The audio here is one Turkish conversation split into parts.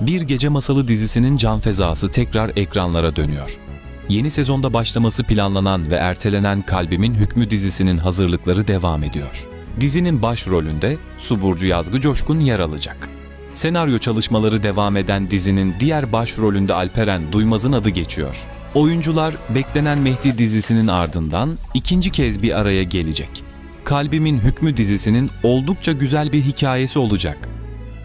Bir Gece Masalı dizisinin can fezası tekrar ekranlara dönüyor. Yeni sezonda başlaması planlanan ve ertelenen Kalbimin Hükmü dizisinin hazırlıkları devam ediyor. Dizinin başrolünde Su Burcu Yazgı Coşkun yer alacak. Senaryo çalışmaları devam eden dizinin diğer başrolünde Alperen Duymaz'ın adı geçiyor. Oyuncular beklenen Mehdi dizisinin ardından ikinci kez bir araya gelecek. Kalbimin Hükmü dizisinin oldukça güzel bir hikayesi olacak.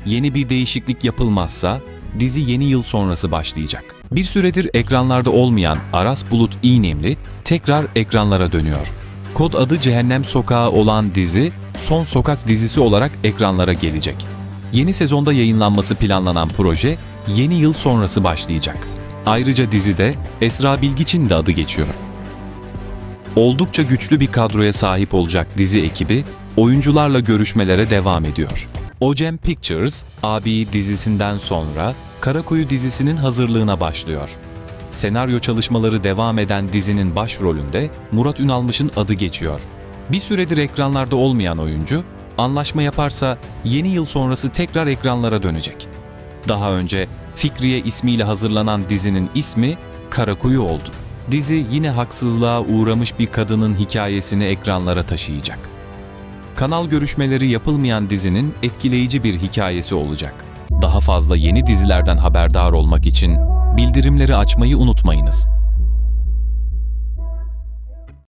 Yeni bir değişiklik yapılmazsa dizi yeni yıl sonrası başlayacak. Bir süredir ekranlarda olmayan Aras Bulut İğnemli tekrar ekranlara dönüyor. Kod adı Cehennem Sokağı olan dizi Son Sokak dizisi olarak ekranlara gelecek. Yeni sezonda yayınlanması planlanan proje yeni yıl sonrası başlayacak. Ayrıca dizide Esra Bilgiç'in de adı geçiyor. Oldukça güçlü bir kadroya sahip olacak dizi ekibi oyuncularla görüşmelere devam ediyor. Ocem Pictures, Abi dizisinden sonra Karakuyu dizisinin hazırlığına başlıyor. Senaryo çalışmaları devam eden dizinin başrolünde Murat Ünalmış'ın adı geçiyor. Bir süredir ekranlarda olmayan oyuncu, anlaşma yaparsa yeni yıl sonrası tekrar ekranlara dönecek. Daha önce Fikriye ismiyle hazırlanan dizinin ismi Karakuyu oldu. Dizi yine haksızlığa uğramış bir kadının hikayesini ekranlara taşıyacak. Kanal görüşmeleri yapılmayan dizinin etkileyici bir hikayesi olacak. Daha fazla yeni dizilerden haberdar olmak için bildirimleri açmayı unutmayınız.